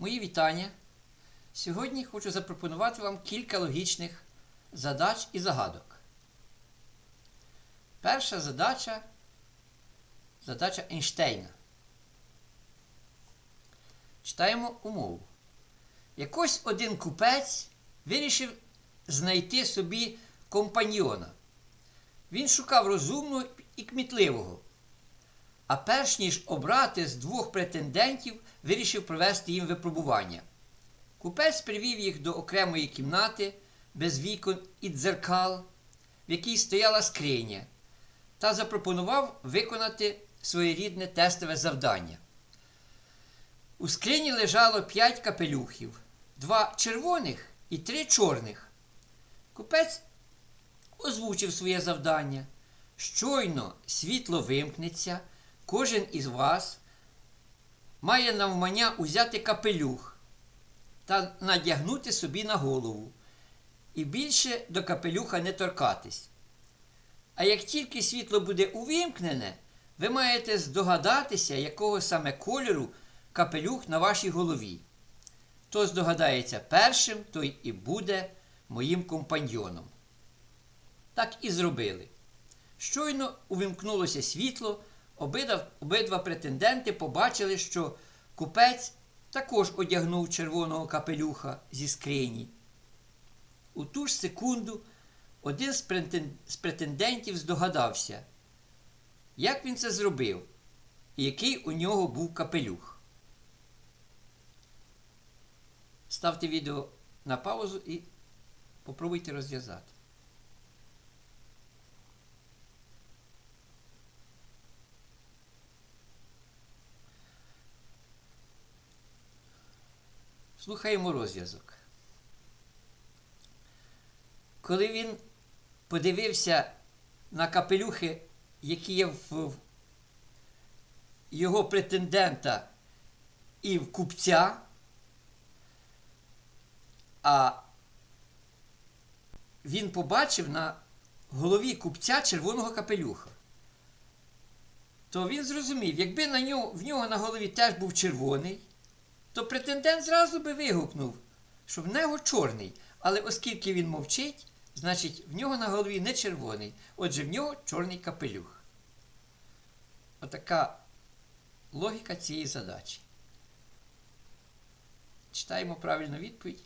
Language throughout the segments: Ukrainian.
Мої вітання. Сьогодні хочу запропонувати вам кілька логічних задач і загадок. Перша задача задача Ейнштейна. Читаємо умову. Якось один купець вирішив знайти собі компаньйона. Він шукав розумного і кмітливого. А перш ніж обрати з двох претендентів, вирішив провести їм випробування. Купець привів їх до окремої кімнати без вікон і дзеркал, в якій стояла скриня, та запропонував виконати своєрідне тестове завдання. У скрині лежало п'ять капелюхів, два червоних і три чорних. Купець озвучив своє завдання. Щойно світло вимкнеться, кожен із вас має навмання узяти капелюх та надягнути собі на голову. І більше до капелюха не торкатись. А як тільки світло буде увімкнене, ви маєте здогадатися, якого саме кольору капелюх на вашій голові. Хто здогадається першим, той і буде моїм компаньйоном. Так і зробили. Щойно увімкнулося світло, обидва, обидва претенденти побачили, що купець також одягнув червоного капелюха зі скрині. У ту ж секунду один з претендентів здогадався, як він це зробив і який у нього був капелюх. Ставте відео на паузу і попробуйте розв'язати. Слухаємо розв'язок. Коли він подивився на капелюхи, які є в його претендента і в купця, а він побачив на голові купця червоного капелюха, то він зрозумів, якби на нього, в нього на голові теж був червоний, то претендент зразу би вигукнув, що в нього чорний. Але оскільки він мовчить, значить в нього на голові не червоний. Отже, в нього чорний капелюх. Отака логіка цієї задачі. Читаємо правильну відповідь.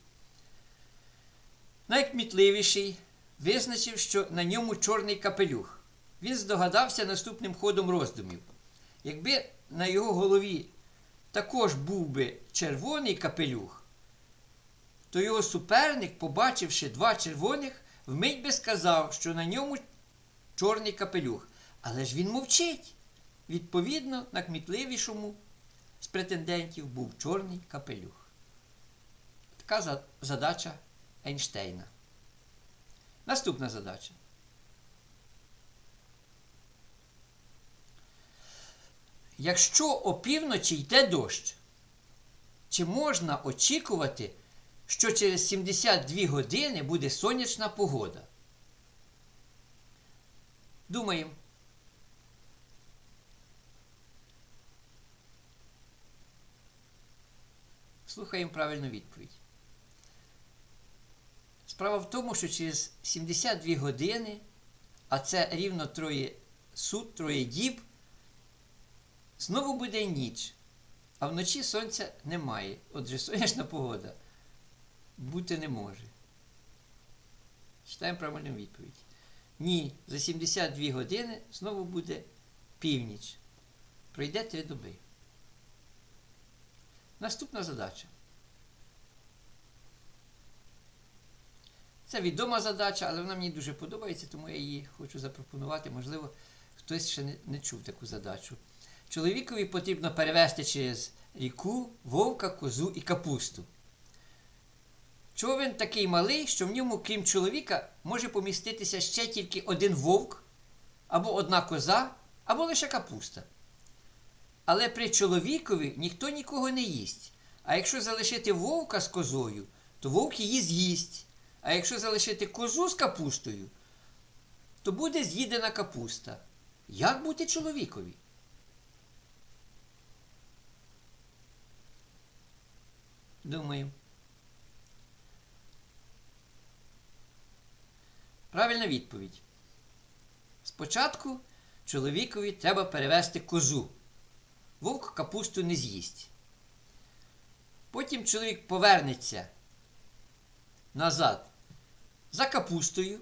Найкмітливіший визначив, що на ньому чорний капелюх. Він здогадався наступним ходом роздумів. Якби на його голові також був би червоний капелюх, то його суперник, побачивши два червоних, вмить би сказав, що на ньому чорний капелюх. Але ж він мовчить. Відповідно, на кмітливішому з претендентів був чорний капелюх. Така задача Ейнштейна. Наступна задача. Якщо опівночі йде дощ, чи можна очікувати, що через 72 години буде сонячна погода? Думаємо. Слухаємо правильну відповідь. Справа в тому, що через 72 години, а це рівно троє сут, троє діб, знову буде ніч, а вночі сонця немає. Отже, сонячна погода бути не може. Читаємо правильну відповідь. Ні, за 72 години знову буде північ. Пройде три доби. Наступна задача. Це відома задача, але вона мені дуже подобається, тому я її хочу запропонувати. Можливо, хтось ще не, не чув таку задачу. Чоловікові потрібно перевезти через ріку вовка, козу і капусту. Човен такий малий, що в ньому, крім чоловіка, може поміститися ще тільки один вовк, або одна коза, або лише капуста. Але при чоловікові ніхто нікого не їсть. А якщо залишити вовка з козою, то вовк її з'їсть. А якщо залишити козу з капустою, то буде з'їдена капуста. Як бути чоловікові? Думаємо. Правильна відповідь. Спочатку чоловікові треба перевести козу. Вовк капусту не з'їсть. Потім чоловік повернеться назад за капустою,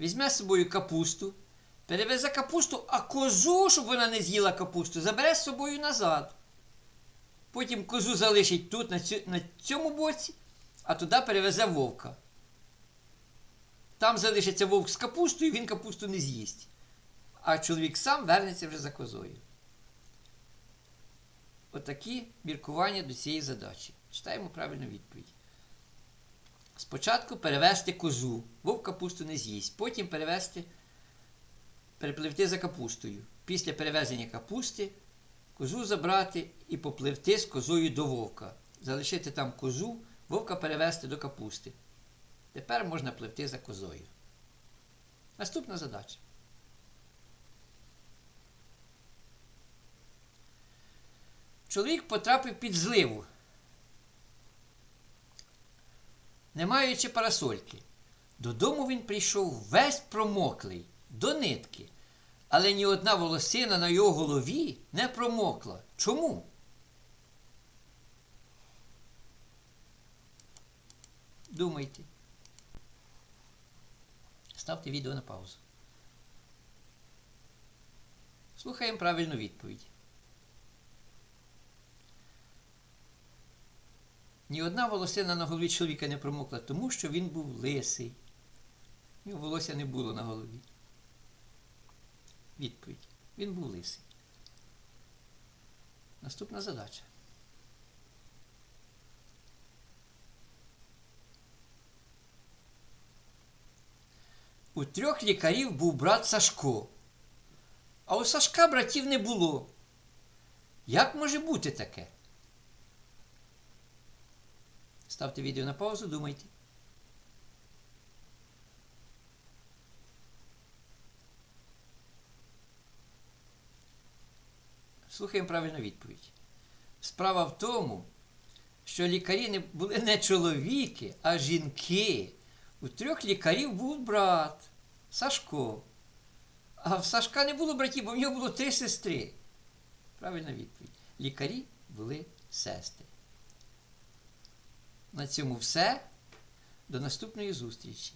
візьме з собою капусту, перевезе капусту, а козу, щоб вона не з'їла капусту, забере з собою назад. Потім козу залишить тут, на, цю, на цьому боці, а туди перевезе вовка. Там залишиться вовк з капустою, він капусту не з'їсть. А чоловік сам вернеться вже за козою. Отакі міркування до цієї задачі. Читаємо правильну відповідь. Спочатку перевести козу, вовк капусту не з'їсть. Потім перевести, перепливти за капустою. Після перевезення капусти козу забрати і попливти з козою до вовка. Залишити там козу, вовка перевести до капусти. Тепер можна пливти за козою. Наступна задача. Чоловік потрапив під зливу, не маючи парасольки. Додому він прийшов весь промоклий, до нитки, але ні одна волосина на його голові не промокла. Чому? Думайте. Ставте відео на паузу. Слухаємо правильну відповідь. Ні одна волосина на голові чоловіка не промокла, тому що він був лисий. У нього волосся не було на голові. Відповідь. Він був лисий. Наступна задача. У трьох лікарів був брат Сашко, а у Сашка братів не було. Як може бути таке? Ставте відео на паузу, думайте. Слухаємо правильну відповідь. Справа в тому, що лікарі не були не чоловіки, а жінки. У трьох лікарів був брат Сашко. А в Сашка не було братів, бо в нього було три сестри. Правильна відповідь. Лікарі були сестри. На цьому все. До наступної зустрічі.